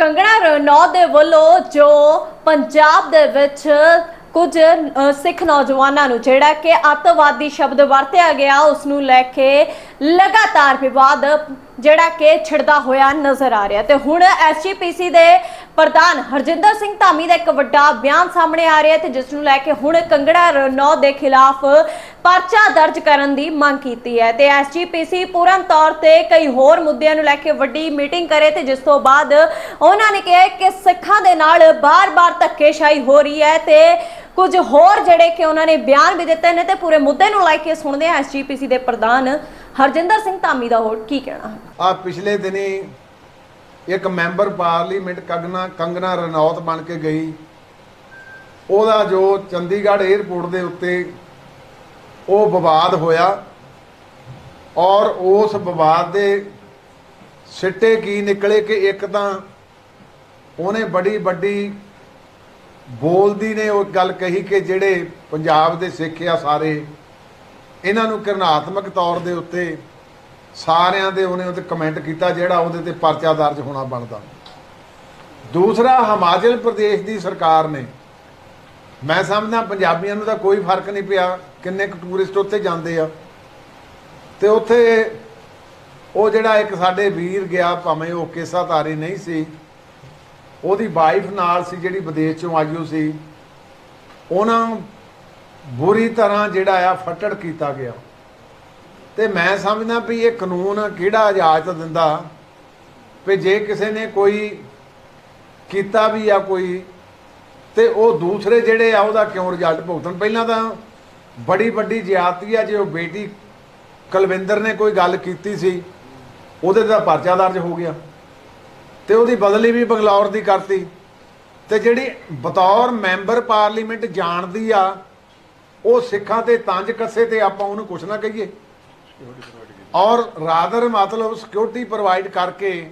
ਕੰਗਣਾ ਰਣੌਤ ਦੇ ਵੱਲੋਂ ਜੋ ਪੰਜਾਬ ਦੇ ਵਿੱਚ ਕੁਝ ਸਿੱਖ ਨੌਜਵਾਨਾਂ ਨੂੰ ਜਿਹੜਾ ਕਿ ਅੱਤਵਾਦੀ ਸ਼ਬਦ ਵਰਤਿਆ ਗਿਆ, ਉਸ ਨੂੰ ਲੈ ਕੇ ਲਗਾਤਾਰ ਵਿਵਾਦ ਜਿਹੜਾ ਕਿ ਛਿੜਦਾ ਹੋਇਆ ਨਜ਼ਰ ਆ ਰਿਹਾ। ਤੇ ਹੁਣ ਐਸਜੀਪੀਸੀ ਦੇ ਪ੍ਰਧਾਨ ਹਰਜਿੰਦਰ ਸਿੰਘ ਧਾਮੀ ਦਾ ਇੱਕ ਵੱਡਾ ਬਿਆਨ ਸਾਹਮਣੇ ਆ ਰਿਹਾ ਤੇ ਜਿਸ ਨੂੰ ਲੈ ਕੇ ਹੁਣ ਕੰਗੜਾ ਰਣੌਤ ਦੇ ਖਿਲਾਫ ਪਰਚਾ ਦਰਜ ਕਰਨ ਦੀ ਮੰਗ ਕੀਤੀ ਹੈ। ਤੇ ਐਸਜੀਪੀਸੀ ਪੂਰਨ ਤੌਰ ਤੇ ਕਈ ਹੋਰ ਮੁੱਦਿਆਂ ਨੂੰ ਲੈ ਕੇ ਵੱਡੀ ਮੀਟਿੰਗ ਕਰੇ ਤੇ ਜਿਸ ਤੋਂ ਬਾਅਦ ਉਹਨਾਂ ਨੇ ਕਿਹਾ ਕਿ ਸਿੱਖਾਂ ਦੇ ਨਾਲ ਬਾਰ-ਬਾਰ ਧੱਕੇਸ਼ਾਹੀ ਹੋ ਰਹੀ ਹੈ ਤੇ ਕੁਝ ਹੋਰ ਜਿਹੜੇ ਕਿ ਉਹਨਾਂ ਨੇ ਬਿਆਨ ਵੀ ਦਿੱਤੇ ਨੇ ਤੇ ਪੂਰੇ ਮੁੱਦੇ ਨੂੰ ਲੈ ਕੇ ਸੁਣਦੇ ਹਾਂ ਐਸਜੀਪੀਸੀ ਦੇ ਪ੍ਰਧਾਨ ਹਰਜਿੰਦਰ ਸਿੰਘ ਧਾਮੀ ਦਾ ਹੋਰ ਕੀ ਕਹਿਣਾ ਆ ਪਿਛਲੇ ਦਿਨੀ ਇੱਕ ਮੈਂਬਰ ਪਾਰਲੀਮੈਂਟ ਕੰਗਨਾ ਕੰਗਨਾ ਰਣੌਤ ਬਣ ਕੇ ਗਈ। ਉਹਦਾ ਜੋ ਚੰਡੀਗੜ੍ਹ 에ਅਰਪੋਰਟ ਦੇ ਉੱਤੇ ਉਹ ਵਿਵਾਦ ਹੋਇਆ ਔਰ ਉਸ ਵਿਵਾਦ ਦੇ ਸਿੱਟੇ ਕੀ ਨਿਕਲੇ ਕਿ ਇੱਕ ਤਾਂ ਉਹਨੇ ਬੜੀ ਵੱਡੀ ਬੋਲਦੀ ਨੇ ਉਹ ਗੱਲ ਕਹੀ ਕਿ ਜਿਹੜੇ ਪੰਜਾਬ ਦੇ ਸਿੱਖ ਆ ਸਾਰੇ, ਇਹਨਾਂ ਨੂੰ ਕਿਰਨਾਤਮਕ ਤੌਰ ਦੇ ਉੱਤੇ ਸਾਰਿਆਂ ਦੇ ਉਹਨੇ ਉਹਤੇ ਕਮੈਂਟ ਕੀਤਾ ਜਿਹੜਾ ਉਹਦੇ ਤੇ ਪਰਚਾ ਦਰਜ ਹੋਣਾ ਬਣਦਾ। ਦੂਸਰਾ, ਹਿਮਾਚਲ ਪ੍ਰਦੇਸ਼ ਦੀ ਸਰਕਾਰ ਨੇ, ਮੈਂ ਸਮਝਦਾ ਪੰਜਾਬੀਆਂ ਨੂੰ ਤਾਂ ਕੋਈ ਫ਼ਰਕ ਨਹੀਂ ਪਿਆ ਕਿੰਨੇ ਕੁ ਟੂਰਿਸਟ ਉੱਥੇ ਜਾਂਦੇ ਆ। ਤੇ ਉੱਥੇ ਉਹ ਜਿਹੜਾ ਇੱਕ ਸਾਡੇ ਵੀਰ ਗਿਆ, ਭਾਵੇਂ ਉਹ ਕੇਸਾ ਤਾਰੀ ਨਹੀਂ ਸੀ, ਉਹਦੀ ਵਾਈਫ ਨਾਲ ਸੀ ਜਿਹੜੀ ਵਿਦੇਸ਼ ਚੋਂ ਆਈ ਹੋ ਸੀ, ਉਹਨਾਂ ਬੁਰੀ ਤਰ੍ਹਾਂ ਜਿਹੜਾ ਆ ਫੱਟੜ ਕੀਤਾ ਗਿਆ। ਤੇ ਮੈਂ ਸਮਝਦਾ ਵੀ ਇਹ ਕਾਨੂੰਨ ਕਿਹੜਾ ਇਜਾਜ਼ਤ ਦਿੰਦਾ ਵੀ ਜੇ ਕਿਸੇ ਨੇ ਕੋਈ ਕੀਤਾ ਵੀ ਆ ਕੋਈ, ਤੇ ਉਹ ਦੂਸਰੇ ਜਿਹੜੇ ਆ ਉਹਦਾ ਕਿਉਂ ਰਿਜ਼ਲਟ ਭੁਗਤਣ? ਪਹਿਲਾਂ ਤਾਂ ਬੜੀ ਵੱਡੀ ਜ਼ਿਆਦਤੀ ਆ, ਜੇ ਉਹ ਬੇਟੀ ਕੁਲਵਿੰਦਰ ਨੇ ਕੋਈ ਗੱਲ ਕੀਤੀ ਸੀ, ਉਹਦੇ ਦਾ ਪਰਚਾ ਦਰਜ ਹੋ ਗਿਆ। ਤੇ ਉਹਦੀ ਬਦਲੀ ਵੀ ਬੰਗਲੌਰ ਦੀ ਕਰਤੀ। ਤੇ ਜਿਹੜੀ ਬਤੌਰ ਮੈਂਬਰ ਪਾਰਲੀਮੈਂਟ ਜਾਣਦੀ ਆ, ਉਹ ਸਿੱਖਾਂ ਤੇ ਤੰਜ ਕੱਸੇ ਤੇ ਆਪਾਂ ਉਹਨੂੰ ਕੁਛ ਨਾ ਕਹੀਏ। ਔਰ ਰਾਦਰ ਮਤਲਬ ਸਿਕਿਉਰਿਟੀ ਪ੍ਰੋਵਾਈਡ ਕਰਕੇ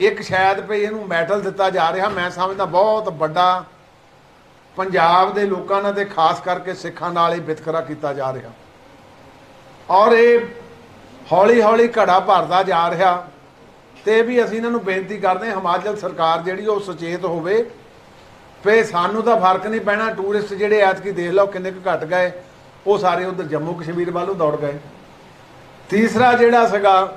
ਇੱਕ ਸ਼ਾਇਦ ਭਈ ਇਹਨੂੰ ਮੈਟਲ ਦਿੱਤਾ ਜਾ ਰਿਹਾ, ਮੈਂ ਸਮਝਦਾ ਬਹੁਤ ਵੱਡਾ ਪੰਜਾਬ ਦੇ ਲੋਕਾਂ ਨਾਲ ਤੇ ਖਾਸ ਕਰਕੇ ਸਿੱਖਾਂ ਨਾਲ ਇਹ ਵਿਤਕਰਾ ਕੀਤਾ ਜਾ ਰਿਹਾ। ਔਰ ਇਹ ਹੌਲੀ ਹੌਲੀ ਘੜਾ ਭਰਦਾ ਜਾ ਰਿਹਾ ਤੇ ਵੀ ਅਸੀਂ ਇਹਨਾਂ ਨੂੰ ਬੇਨਤੀ ਕਰਦੇ ਹਾਂ, ਹਿਮਾਚਲ ਸਰਕਾਰ ਜਿਹੜੀ ਉਹ ਸੁਚੇਤ ਹੋਵੇ। ਫੇ ਸਾਨੂੰ ਤਾਂ ਫ਼ਰਕ ਨਹੀਂ ਪੈਣਾ ਟੂਰਿਸਟ ਜਿਹੜੇ ਐਤਕੀ ਦੇਖ ਲਓ ਕਿੰਨੇ ਕੁ ਘਟ ਗਏ, ਉਹ ਸਾਰੇ ਉਧਰ ਜੰਮੂ ਕਸ਼ਮੀਰ ਵੱਲੋਂ ਦੌੜ ਗਏ। ਤੀਸਰਾ ਜਿਹੜਾ ਸੀਗਾ,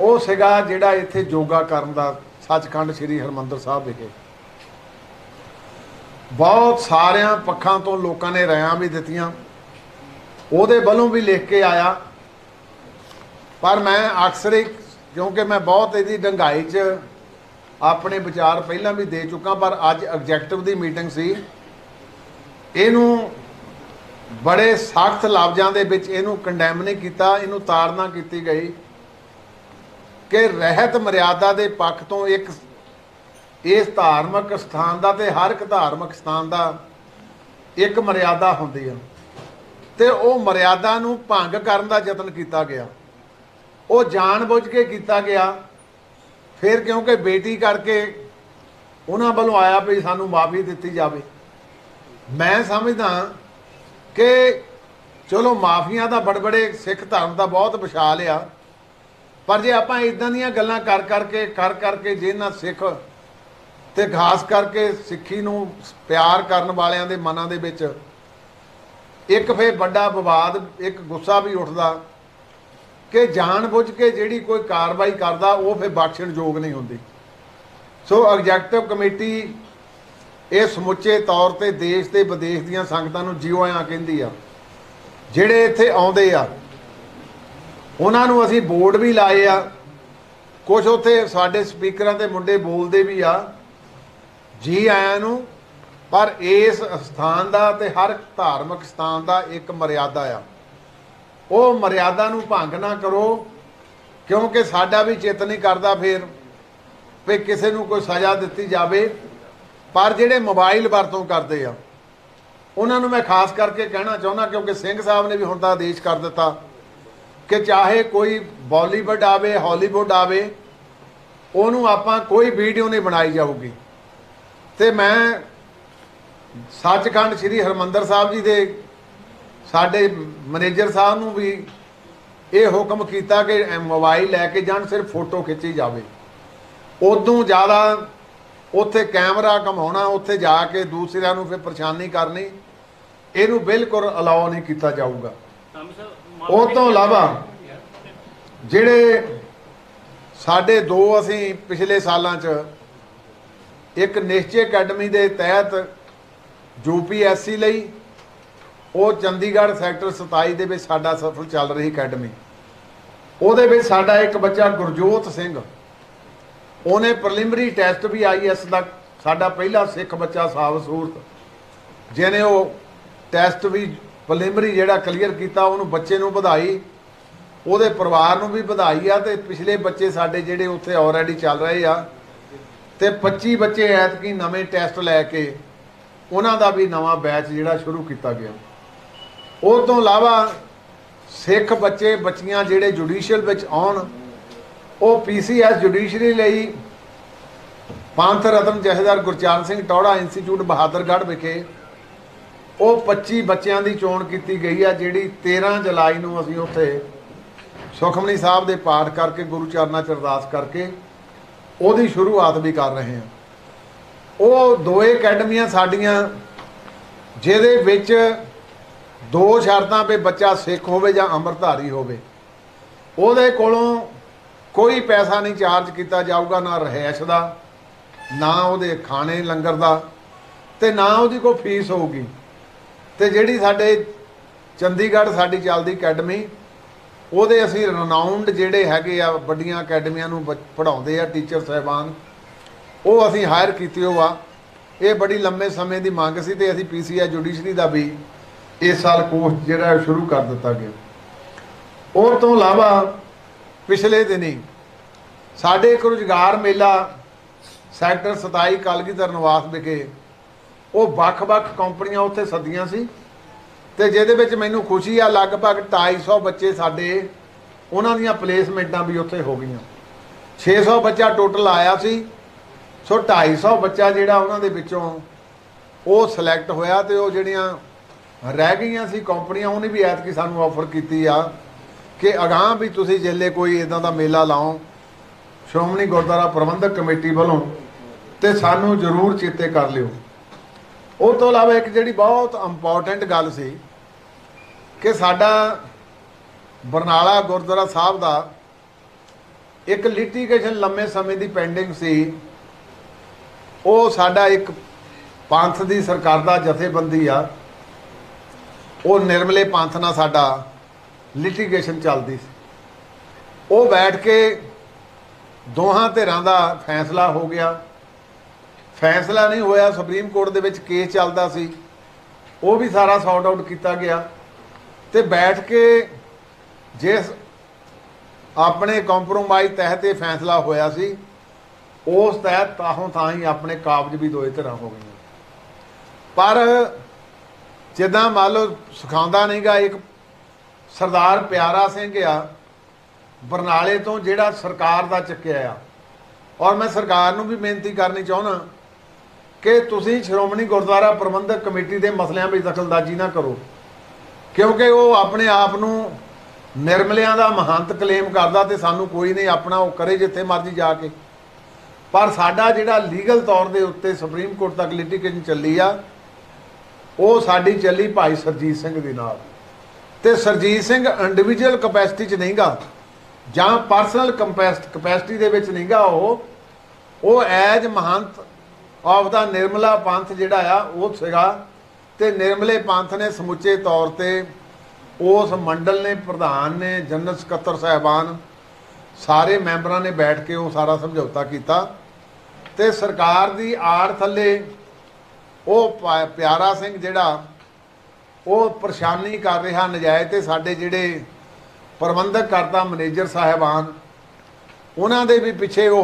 ਉਹ ਸੀਗਾ ਜਿਹੜਾ ਇੱਥੇ ਯੋਗਾ ਕਰਨ ਦਾ ਸੱਚਖੰਡ ਸ੍ਰੀ ਹਰਮੰਦਰ ਸਾਹਿਬ ਵਿਖੇ। ਬਹੁਤ ਸਾਰਿਆਂ ਪੱਖਾਂ ਤੋਂ ਲੋਕਾਂ ਨੇ ਰਾਇਆਂ ਵੀ ਦਿੱਤੀਆਂ। ਉਹਦੇ ਵੱਲੋਂ ਵੀ ਲਿਖ ਕੇ ਆਇਆ। ਪਰ ਮੈਂ ਅਕਸਰ ਹੀ, ਕਿਉਂਕਿ ਮੈਂ ਬਹੁਤ ਇਹਦੀ ਡੰਗਾਈ 'ਚ ਆਪਣੇ ਵਿਚਾਰ ਪਹਿਲਾਂ ਵੀ ਦੇ ਚੁੱਕਾ, ਪਰ ਅੱਜ ਐਗਜੈਕਟਿਵ ਦੀ ਮੀਟਿੰਗ ਸੀ। ਇਹਨੂੰ ਬੜੇ ਸਖਤ ਲਫ਼ਜ਼ਾਂ ਦੇ ਵਿੱਚ ਇਹਨੂੰ ਕੰਡੈਮ ਨਹੀਂ ਕੀਤਾ, ਇਹਨੂੰ ਤਾੜਨਾ ਕੀਤੀ ਗਈ ਕਿ ਰਹਿਤ ਮਰਿਆਦਾ ਦੇ ਪੱਖ ਤੋਂ ਇੱਕ ਇਸ ਧਾਰਮਿਕ ਸਥਾਨ ਦਾ ਤੇ ਹਰ ਇੱਕ ਧਾਰਮਿਕ ਸਥਾਨ ਦਾ ਇੱਕ ਮਰਿਆਦਾ ਹੁੰਦੀ ਹੈ ਤੇ ਉਹ ਮਰਿਆਦਾ ਨੂੰ ਭੰਗ ਕਰਨ ਦਾ ਯਤਨ ਕੀਤਾ ਗਿਆ। ਉਹ ਜਾਣਬੁੱਝ ਕੇ ਕੀਤਾ ਗਿਆ। ਫਿਰ ਕਿਉਂਕਿ ਬੇਟੀ ਕਰਕੇ ਉਹਨਾਂ ਵੱਲੋਂ ਆਇਆ ਵੀ ਸਾਨੂੰ ਮਾਫੀ ਦਿੱਤੀ ਜਾਵੇ। ਮੈਂ ਸਮਝਦਾ ਕਿ ਚਲੋ ਮਾਫੀਆਂ ਦਾ ਬੜਬੜੇ, ਸਿੱਖ ਧਰਮ ਦਾ ਬਹੁਤ ਵਿਸ਼ਾਲ ਆ। ਪਰ ਜੇ ਆਪਾਂ ਇਦਾਂ ਦੀਆਂ ਗੱਲਾਂ ਕਰ ਕਰਕੇ ਕਰ ਕਰਕੇ ਜੇ ਨਾ ਸਿੱਖ ਤੇ ਖਾਸ ਕਰਕੇ ਸਿੱਖੀ ਨੂੰ ਪਿਆਰ ਕਰਨ ਵਾਲਿਆਂ ਦੇ ਮਨਾਂ ਦੇ ਵਿੱਚ ਇੱਕ ਫੇ ਵੱਡਾ ਵਿਵਾਦ, ਇੱਕ ਗੁੱਸਾ ਵੀ ਉੱਠਦਾ ਕਿ ਜਾਣਬੁੱਝ ਕੇ ਜਿਹੜੀ ਕੋਈ ਕਾਰਵਾਈ ਕਰਦਾ, ਉਹ ਫੇ ਬਖਸ਼ਣਯੋਗ ਨਹੀਂ ਹੁੰਦੀ। ਸੋ ਐਗਜ਼ੈਕਟਿਵ ਕਮੇਟੀ ਇਹ ਸਮੁੱਚੇ ਤੌਰ ਤੇ ਦੇਸ਼ ਤੇ ਵਿਦੇਸ਼ ਦੀਆਂ ਸੰਗਤਾਂ ਨੂੰ ਜਿਉ ਆਇਆਂ ਕਹਿੰਦੀ ਆ। ਜਿਹੜੇ ਇੱਥੇ ਆਉਂਦੇ ਆ, ਉਹਨਾਂ ਨੂੰ ਅਸੀਂ ਬੋਰਡ ਵੀ ਲਾਏ ਆ। ਕੁਝ ਉੱਥੇ ਸਾਡੇ ਸਪੀਕਰਾਂ ਦੇ ਮੁੰਡੇ ਬੋਲਦੇ ਵੀ ਆ, ਜੀ ਆਇਆਂ ਨੂੰ, ਪਰ ਇਸ ਸਥਾਨ ਦਾ ਤੇ ਹਰ ਧਾਰਮਿਕ ਸਥਾਨ ਦਾ ਇੱਕ ਮਰਿਆਦਾ ਆ। ਉਹ ਮਰਿਆਦਾ ਨੂੰ ਭੰਗ ਨਾ ਕਰੋ, ਕਿਉਂਕਿ ਸਾਡਾ ਵੀ ਚਿੱਤ ਨਹੀਂ ਕਰਦਾ ਫੇਰ ਵੀ ਕਿਸੇ ਨੂੰ ਕੋਈ ਸਜ਼ਾ ਦਿੱਤੀ ਜਾਵੇ। ਪਰ ਜਿਹੜੇ ਮੋਬਾਈਲ ਵਰਤੋਂ ਕਰਦੇ ਆ, ਉਹਨਾਂ ਨੂੰ ਮੈਂ ਖਾਸ ਕਰਕੇ ਕਹਿਣਾ ਚਾਹੁੰਦਾ ਕਿਉਂਕਿ ਸਿੰਘ ਸਾਹਿਬ ਨੇ ਵੀ ਹੁਣ ਤਾਂ ਆਦੇਸ਼ ਕਰ ਦਿੱਤਾ ਕਿ ਚਾਹੇ ਕੋਈ ਬਾਲੀਵੁੱਡ ਆਵੇ, ਹਾਲੀਵੁੱਡ ਆਵੇ, ਉਹਨੂੰ ਆਪਾਂ ਕੋਈ ਵੀਡੀਓ ਨਹੀਂ ਬਣਾਈ ਜਾਊਗੀ। ਤੇ ਮੈਂ ਸੱਚਖੰਡ ਸ੍ਰੀ ਹਰਮੰਦਰ ਸਾਹਿਬ ਜੀ ਦੇ ਸਾਡੇ ਮੈਨੇਜਰ ਸਾਹਿਬ ਨੂੰ ਵੀ ਇਹ ਹੁਕਮ ਕੀਤਾ ਕਿ ਮੋਬਾਈਲ ਲੈ ਕੇ ਜਾਣ, ਸਿਰਫ ਫੋਟੋ ਖਿੱਚੀ ਜਾਵੇ। ਉਦੋਂ ਜ਼ਿਆਦਾ ਉੱਥੇ ਕੈਮਰਾ ਕਮਾਉਣਾ ਉੱਥੇ ਜਾ ਕੇ ਦੂਸਰਿਆਂ ਨੂੰ ਫਿਰ ਪਰੇਸ਼ਾਨੀ ਕਰਨੀ, ਇਹਨੂੰ ਬਿਲਕੁਲ ਅਲਾਉ ਨਹੀਂ ਕੀਤਾ ਜਾਊਗਾ। ਉਹ ਤੋਂ ਇਲਾਵਾ ਜਿਹੜੇ ਸਾਡੇ ਦੋ ਅਸੀਂ ਪਿਛਲੇ ਸਾਲਾਂ 'ਚ ਇੱਕ ਨਿਸ਼ਚੇ ਅਕੈਡਮੀ ਦੇ ਤਹਿਤ ਯੂਪੀਐਸਸੀ ਲਈ, ਉਹ ਚੰਡੀਗੜ੍ਹ ਸੈਕਟਰ 27 ਦੇ ਵਿੱਚ ਸਾਡਾ ਸਫਲ ਚੱਲ ਰਹੀ ਅਕੈਡਮੀ। ਉਹਦੇ ਵਿੱਚ ਸਾਡਾ ਇੱਕ ਬੱਚਾ ਗੁਰਜੋਤ ਸਿੰਘ ਉਹਨੇ ਪ੍ਰੀਲਿਮਿਨਰੀ ਟੈਸਟ ਵੀ ਆਈਐਸ ਦਾ ਸਾਡਾ ਪਹਿਲਾ ਸਿੱਖ ਬੱਚਾ ਸਾਬ ਸੂਰਤ, ਜਿਹਨੇ ਉਹ ਟੈਸਟ ਵੀ ਪ੍ਰੀਲਿਮਿਨਰੀ ਜਿਹੜਾ ਕਲੀਅਰ ਕੀਤਾ, ਉਹਨੂੰ ਬੱਚੇ ਨੂੰ ਵਧਾਈ। ਉਹਦੇ ਪਰਿਵਾਰ ਨੂੰ ਵੀ ਵਧਾਈ ਆ ਤੇ ਪਿਛਲੇ ਬੱਚੇ ਸਾਡੇ ਜਿਹੜੇ ਉੱਥੇ ਆਲਰੇਡੀ ਚੱਲ ਰਹੇ ਆ। ਤੇ 25 ਬੱਚੇ ਐਤਕੀ ਨਵੇਂ ਟੈਸਟ ਲੈ ਕੇ ਉਹਨਾਂ ਦਾ ਵੀ ਨਵਾਂ ਬੈਚ ਜਿਹੜਾ ਸ਼ੁਰੂ ਕੀਤਾ ਗਿਆ। ਉਹ ਤੋਂ ਇਲਾਵਾ ਸਿੱਖ ਬੱਚੇ, ਬੱਚੀਆਂ ਜਿਹੜੇ ਜੁਡੀਸ਼ੀਅਲ ਵਿੱਚ ਆਉਣ ਉਹ ਪੀਸੀਐਸ ਜੁਡੀਸ਼ਰੀ ਲਈ ਪੰਥ ਰਤਨ ਜਥੇਦਾਰ ਗੁਰਚਰਨ ਸਿੰਘ ਟੌੜਾ ਇੰਸਟੀਚਿਊਟ ਬਹਾਦਰਗੜ੍ਹ ਵਿਖੇ ਉਹ 25 ਬੱਚਿਆਂ ਦੀ ਚੋਣ ਕੀਤੀ ਗਈ ਆ, ਜਿਹੜੀ 13 ਜੁਲਾਈ ਨੂੰ ਅਸੀਂ ਉੱਥੇ ਸੁਖਮਨੀ ਸਾਹਿਬ ਦੇ ਪਾਠ ਕਰਕੇ, ਗੁਰੂ ਚਰਨਾਂ 'ਚ ਅਰਦਾਸ ਕਰਕੇ ਉਹਦੀ ਸ਼ੁਰੂਆਤ ਵੀ ਕਰ ਰਹੇ ਹਾਂ। ਉਹ ਦੋਏ ਅਕੈਡਮੀਆਂ ਸਾਡੀਆਂ, ਜਿਹਦੇ ਵਿੱਚ ਦੋ ਸ਼ਰਤਾਂ 'ਤੇ ਬੱਚਾ ਸਿੱਖ ਹੋਵੇ ਜਾਂ ਅੰਮ੍ਰਿਤਧਾਰੀ ਹੋਵੇ, ਉਹਦੇ ਕੋਲੋਂ ਕੋਈ ਪੈਸਾ ਨਹੀਂ ਚਾਰਜ ਕੀਤਾ ਜਾਊਗਾ, ਨਾ ਰਹਿائش ਦਾ, ਨਾ ਉਹਦੇ ਖਾਣੇ ਲੰਗਰ ਦਾ, ਤੇ ਨਾ ਉਹਦੀ ਕੋਈ ਫੀਸ ਹੋਊਗੀ। ਤੇ ਜਿਹੜੀ ਸਾਡੇ ਚੰਡੀਗੜ੍ਹ ਸਾਡੀ ਚੱਲਦੀ ਅਕੈਡਮੀ, ਉਹਦੇ ਅਸੀਂ ਰਨਾਉਂਡ ਜਿਹੜੇ ਹੈਗੇ ਆ, ਵੱਡੀਆਂ ਅਕੈਡਮੀਆਂ ਨੂੰ ਪੜ੍ਹਾਉਂਦੇ ਆ, ਟੀਚਰ ਸਹਿਬਾਨ, ਉਹ ਅਸੀਂ ਹਾਇਰ ਕੀਤੇ ਹੋ ਆ ਇਹ ਬੜੀ ਲੰਮੇ ਸਮੇਂ ਦੀ ਮੰਗ ਸੀ ਤੇ ਅਸੀਂ ਪੀਸੀਆ ਜੁਡੀਸ਼ਰੀ ਦਾ ਵੀ ਇਸ ਸਾਲ ਕੋਰਸ ਜਿਹੜਾ ਸ਼ੁਰੂ ਕਰ ਦਿੱਤਾ ਗਿਆ। ਔਰ ਤੋਂ ਇਲਾਵਾ ਪਿਛਲੇ ਦਿਨੀ ਸਾਡੇ ਇੱਕ ਰੁਜ਼ਗਾਰ ਮੇਲਾ ਸੈਕਟਰ 27 ਕਲਗੀਧਰ ਨਿਵਾਸ ਵਿਖੇ ਉਹ ਵੱਖ-ਵੱਖ ਕੰਪਨੀਆਂ ਉੱਥੇ ਸੱਦੀਆਂ ਸੀ ਤੇ ਜਿਹਦੇ ਵਿੱਚ ਮੈਨੂੰ ਖੁਸ਼ੀ ਆ, ਲਗਭਗ 250 ਬੱਚੇ ਸਾਡੇ ਉਹਨਾਂ ਦੀਆਂ ਪਲੇਸਮੈਂਟਾਂ ਵੀ ਉੱਥੇ ਹੋ ਗਈਆਂ। 600 ਬੱਚਾ ਟੋਟਲ ਆਇਆ ਸੀ, ਸੋ 250 ਬੱਚਾ ਜਿਹੜਾ ਉਹਨਾਂ ਦੇ ਵਿੱਚੋਂ ਉਹ ਸਿਲੈਕਟ ਹੋਇਆ ਤੇ ਉਹ ਜਿਹੜੀਆਂ ਰਹਿ ਗਈਆਂ ਸੀ ਕੰਪਨੀਆਂ, ਉਹਨੇ ਵੀ ਐਤਕੀ ਸਾਨੂੰ ਆਫਰ ਕੀਤੀ ਆ। ਕਿ ਅਗਾਹ ਵੀ ਤੁਸੀਂ ਜਿੱਲੇ ਕੋਈ ਇਦਾਂ ਦਾ ਮੇਲਾ ਲਾਓ, ਸ਼੍ਰੋਮਣੀ ਗੁਰਦੁਆਰਾ ਪ੍ਰਬੰਧਕ ਕਮੇਟੀ ਵੱਲੋਂ, ਤੇ ਸਾਨੂੰ ਜ਼ਰੂਰ ਚੇਤੇ ਕਰ ਲਿਓ। ਉਹ ਤੋਂ ਇਲਾਵਾ ਇੱਕ ਜਿਹੜੀ ਬਹੁਤ ਇੰਪੋਰਟੈਂਟ ਗੱਲ ਸੀ, ਕਿ ਸਾਡਾ ਬਰਨਾਲਾ ਗੁਰਦੁਆਰਾ ਸਾਹਿਬ ਦਾ ਇੱਕ ਲਿਟੀਗੇਸ਼ਨ ਲੰਮੇ ਸਮੇਂ ਦੀ ਪੈਂਡਿੰਗ ਸੀ। ਉਹ ਸਾਡਾ ਇੱਕ ਪੰਥ ਦੀ ਸਰਕਾਰ ਦਾ ਜਥੇਬੰਦੀ ਆ। ਉਹ ਨਿਰਮਲੇ ਪੰਥ ਨਾਲ ਸਾਡਾ ਲਿਟੀਗੇਸ਼ਨ ਚੱਲਦੀ ਸੀ। ਉਹ ਬੈਠ ਕੇ ਦੋਹਾਂ ਧਿਰਾਂ ਦਾ ਫੈਸਲਾ ਹੋ ਗਿਆ। ਫੈਸਲਾ ਨਹੀਂ ਹੋਇਆ ਸੁਪਰੀਮ ਕੋਰਟ ਦੇ ਵਿੱਚ ਕੇਸ ਚੱਲਦਾ ਸੀ। ਉਹ ਵੀ ਸਾਰਾ ਸੌਟ ਆਊਟ ਕੀਤਾ ਗਿਆ। ਤੇ ਬੈਠ ਕੇ ਜਿਸ ਆਪਣੇ ਕੰਪਰੋਮਾਈਜ਼ ਤਹਿਤ ਇਹ ਫੈਸਲਾ ਹੋਇਆ ਸੀ, ਉਸ ਤਹਿਤ ਤਾਹੋਂ ਤਾਂ ਹੀ ਆਪਣੇ ਕਾਬਜ ਵੀ ਦੋਏ ਤਰ੍ਹਾਂ ਹੋ ਗਈਆਂ। ਪਰ ਜਿੱਦਾਂ ਮੰਨ ਲਓ ਸਿਖਾਉਂਦਾ ਨਹੀਂਗਾ ਇੱਕ ਸਰਦਾਰ ਪਿਆਰਾ ਸਿੰਘ ਆ, ਬਰਨਾਲੇ ਤੋਂ ਜਿਹੜਾ ਸਰਕਾਰ ਦਾ ਚੱਕਿਆ ਆ। ਔਰ ਮੈਂ ਸਰਕਾਰ ਨੂੰ ਵੀ ਬੇਨਤੀ ਕਰਨੀ ਚਾਹੁੰਦਾ ਕਿ ਤੁਸੀਂ ਸ਼੍ਰੋਮਣੀ ਗੁਰਦੁਆਰਾ ਪ੍ਰਬੰਧਕ ਕਮੇਟੀ ਦੇ ਮਸਲਿਆਂ ਵਿੱਚ ਦਖਲਅੰਦਾਜ਼ੀ ਨਾ ਕਰੋ, ਕਿਉਂਕਿ ਉਹ ਆਪਣੇ ਆਪ ਨੂੰ ਨਿਰਮਲਿਆਂ ਦਾ ਮਹੰਤ ਕਲੇਮ ਕਰਦਾ ਤੇ ਸਾਨੂੰ ਕੋਈ ਨਹੀਂ ਆਪਣਾ, ਉਹ ਕਰੇ ਜਿੱਥੇ ਮਰਜ਼ੀ ਜਾ ਕੇ। ਪਰ ਸਾਡਾ ਜਿਹੜਾ ਲੀਗਲ ਤੌਰ ਦੇ ਉੱਤੇ ਸੁਪਰੀਮ ਕੋਰਟ ਤੱਕ ਲਿਟੀਗੇਸ਼ਨ ਚੱਲੀ ਆ, ਉਹ ਸਾਡੀ ਚੱਲੀ ਭਾਈ ਸਰਜੀਤ ਸਿੰਘ ਦੇ ਨਾਲ। ਤੇ ਸਰਜੀਤ ਸਿੰਘ ਇੰਡੀਵਿਜੂਅਲ ਕਪੈਸਿਟੀ 'ਚ ਨਹੀਂਗਾ, ਜਾਂ ਪਰਸਨਲ ਕਪੈਸਿਟੀ ਦੇ ਵਿੱਚ ਨਹੀਂਗਾ ਉਹ ਉਹ ਐਜ ਮਹੰਤ ਆਫ ਦਾ ਨਿਰਮਲਾ ਪੰਥ ਜਿਹੜਾ ਆ, ਉਹ ਸੀਗਾ, ਤੇ ਨਿਰਮਲੇ ਪੰਥ ਨੇ ਸਮੁੱਚੇ ਤੌਰ ਤੇ ਉਸ ਮੰਡਲ ਨੇ, ਪ੍ਰਧਾਨ ਨੇ, ਜਨਰਲ ਸਕੱਤਰ ਸਾਹਿਬਾਨ, ਸਾਰੇ ਮੈਂਬਰਾਂ ਨੇ ਬੈਠ ਕੇ ਉਹ ਸਾਰਾ ਸਮਝੌਤਾ ਕੀਤਾ, ਤੇ ਸਰਕਾਰ ਦੀ ਆੜ ਥੱਲੇ ਉਹ ਪ- ਪਿਆਰਾ ਸਿੰਘ ਜਿਹੜਾ ਉਹ ਪਰੇਸ਼ਾਨੀ ਕਰ ਰਿਹਾ ਨਜਾਇਜ਼ ਤੇ ਸਾਡੇ ਜਿਹੜੇ ਪ੍ਰਬੰਧਕ ਕਰਤਾ, ਮੈਨੇਜਰ ਸਾਹਿਬਾਨ, ਉਹਨਾਂ ਦੇ ਵੀ ਪਿੱਛੇ ਉਹ